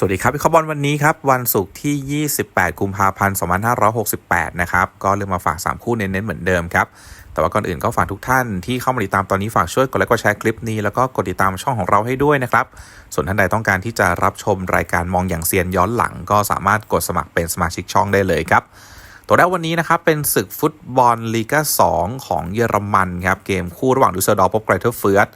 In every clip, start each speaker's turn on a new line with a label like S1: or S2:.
S1: สวัสดีครับวิเคราะห์บอลวันนี้ครับ วันศุกร์ที่ 28 กุมภาพันธ์ 2568 นะครับ ก็เริ่มมาฝาก 3 คู่เน้นๆเหมือนเดิมครับ แต่ว่าก่อนอื่นก็ฝากทุกท่านที่เข้ามาติดตามตอนนี้ฝากช่วยกดไลค์กดแชร์คลิปนี้ แล้วก็กดติดตามช่องของเราให้ด้วยนะครับ ส่วนท่านใดต้องการที่จะรับชมรายการมองอย่างเซียนย้อนหลัง ก็สามารถกดสมัครเป็นสมาชิกช่องได้เลยครับ ตัวแรกวันนี้นะครับเป็นศึกฟุตบอลลีกา2ของเยอรมันครับเกมคู่ระหว่างดูเซลดอร์พบไกรเทอร์เฟิร์ส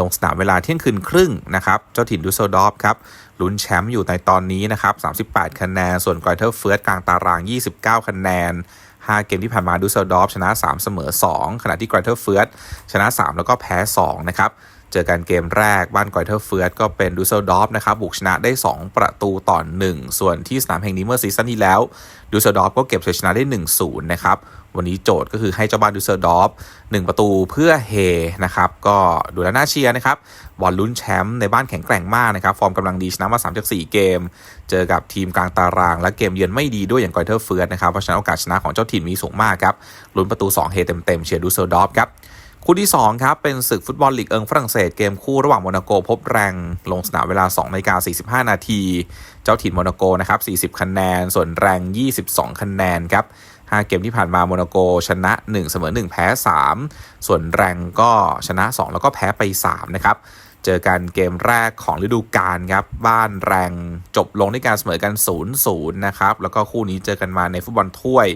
S1: ลงสนามเวลาเที่ยงคืนครึ่งนะครับเจ้าถิ่นดูเซลดอร์ฟครับลุ้นแชมป์อยู่ในตอนนี้นะครับ 38 คะแนน ส่วนไกรเทอร์เฟิร์สกลางตาราง 29 คะแนน 5 เกมที่ผ่านมาดูเซลดอร์ฟชนะ 3 เสมอ 2 ขณะที่ไกรเทอร์เฟิร์สชนะ 3 แล้วก็แพ้ 2 นะครับ เจอกันเกมแรกบ้านไกรเทอร์เฟิร์สก็เป็นดูเซลดอร์ฟนะครับบุกชนะได้ 2 ประตูต่อ 1 ส่วนที่สนามแห่งนี้เมื่อซีซั่นที่แล้วดูเซลดอร์ฟก็เก็บชัยชนะได้ 1-0 นะครับ วันนี้โจทย์ก็คือให้เจ้าบ้านดูเซลดอฟ1ประตูเพื่อเฮนะครับ ก็ดูแลน่าเชียร์นะครับ บอลลุ้นแชมป์ในบ้านแข็งแกร่งมากนะครับ ฟอร์มกำลังดีชนะมา3จาก4เกม เจอกับทีมกลางตาราง และเกมเยือนไม่ดีด้วยอย่างกอยเทอร์เฟิร์สนะครับเพราะฉะนั้นโอกาสชนะของเจ้าถิ่นมีสูงมากครับลุ้นประตู 2 เฮเต็มๆเชียร์ดูเซลดอฟครับ คู่ที่2ครับเป็นศึกฟุตบอลลีกเอิงฝรั่งเศสเกมคู่ระหว่างโมนาโกพบแรง ลงสนามเวลา2นาฬิกา45 นาที เจ้าถิ่นโมนาโกนะครับ40 คะแนน ส่วนแรง 22 คะแนนครับ5เกมที่ผ่านมาโมนาโกชนะ 1 เสมอ 1 แพ้ 3 ส่วนแรงก็ชนะ 2 แล้วก็แพ้ไป 3 นะครับ เจอกันเกมแรกของฤดูกาลครับ บ้านแรงจบลงด้วยการเสมอกัน 0-0 นะครับ แล้วก็คู่นี้เจอกันมาในฟุตบอลถ้วย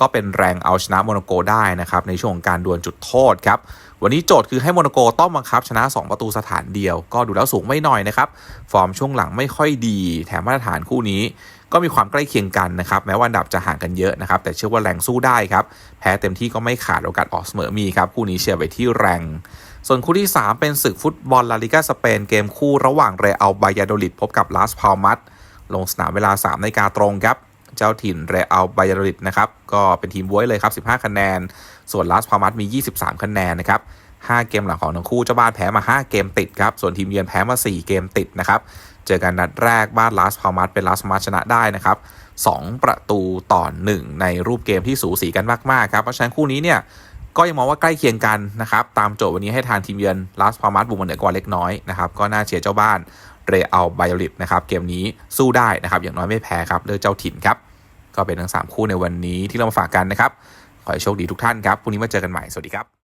S1: ก็เป็นแรงเอาชนะโมนาโกได้นะครับ ในช่วงของการดวลจุดโทษครับ วันนี้โจทย์คือให้โมนาโกต้องบังคับชนะ 2 ประตูสถานเดียว ก็ดูแล้วสูงไม่น้อยนะครับ ฟอร์มช่วงหลังไม่ค่อยดี แถมมาตรฐานคู่นี้ก็มีความใกล้เคียงกันนะครับ แม้ว่าอันดับจะห่างกันเยอะนะครับ แต่เชื่อว่าแรงสู้ได้ครับ แพ้เต็มที่ก็ไม่ขาดโอกาสออกเสมอมีครับ คู่นี้เชียร์ไปที่แรง ส่วนคู่ที่ 3 เป็นศึกฟุตบอลลาลิกาสเปนเกมคู่ระหว่างเรอัลบายาโดลิดพบกับลาสพาลมัสลงสนามเวลา3นาฬิกาตรงครับ เจ้าถิ่นเรอัลบายาโดลิดนะครับก็เป็นทีมบวยเลยครับ 15 คะแนน ส่วนลาสพาลมัสมี 23 คะแนนนะครับ5เกมหลังของทั้งคู่เจ้าบ้านแพ้มา 5 เกมติดครับ ส่วนทีมเยือนแพ้มา 4 เกมติดนะครับ เจอกันนัดแรกบ้านลาสพาลมัสเป็นลาสพามัสชนะได้นะครับ 2 ประตูต่อ 1 ในรูปเกมที่สูสีกันมาก ๆ ครับ เพราะฉะนั้นคู่นี้เนี่ย ก็ยังมองว่าใกล้เคียงกันนะครับตามโจทย์วันนี้ให้ทางทีมเยือนลาสพามาสบุกมาเหนือกว่าเล็กน้อยนะครับก็น่าเชียร์เจ้าบ้านเรอัลไบโอลิตนะครับเกมนี้สู้ได้นะครับอย่างน้อยไม่แพ้ครับเลือกเจ้าถิ่นครับก็เป็นทั้ง 3 คู่ในวันนี้ที่เรามาฝากกันนะครับขอให้โชคดีทุกท่านครับพรุ่งนี้มาเจอกันใหม่สวัสดีครับ